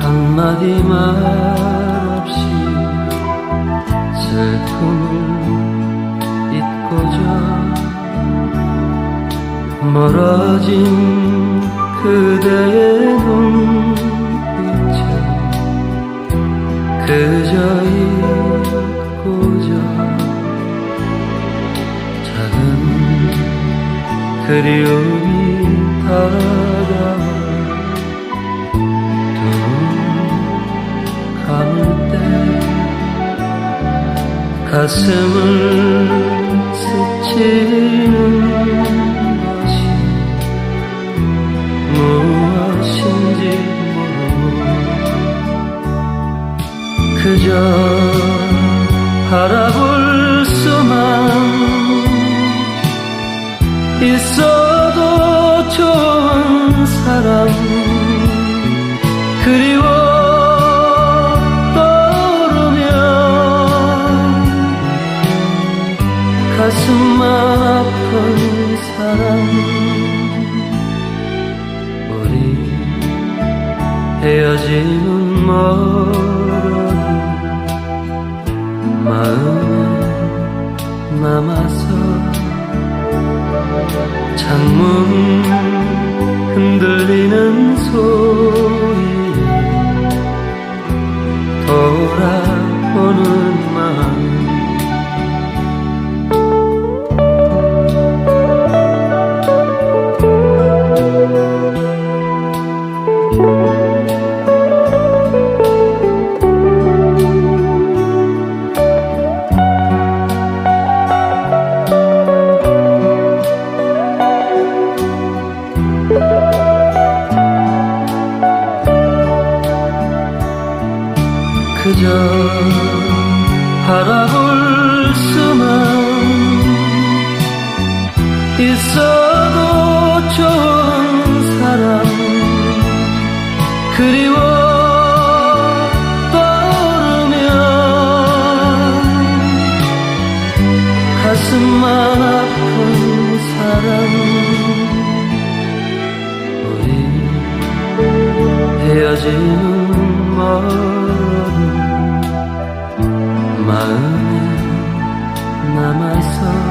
한마디 말 없이 슬픔을 멀어진 그대의 눈빛은 그저 잊고자 작은 그리움이 다가와 눈 감을 때 가슴을 스치는 그저 바라볼 수만 있어도 좋은 사람 그리워 떠오르면 가슴만 아픈 사람 우리 헤어지는 멀어도 마음에 남아서 창문 흔들리는 소리 그저 바라볼 수만 있어도 좋은 사람 그리워 떠오르면 가슴만 아픈 사람 우리 헤어지는 멀 남아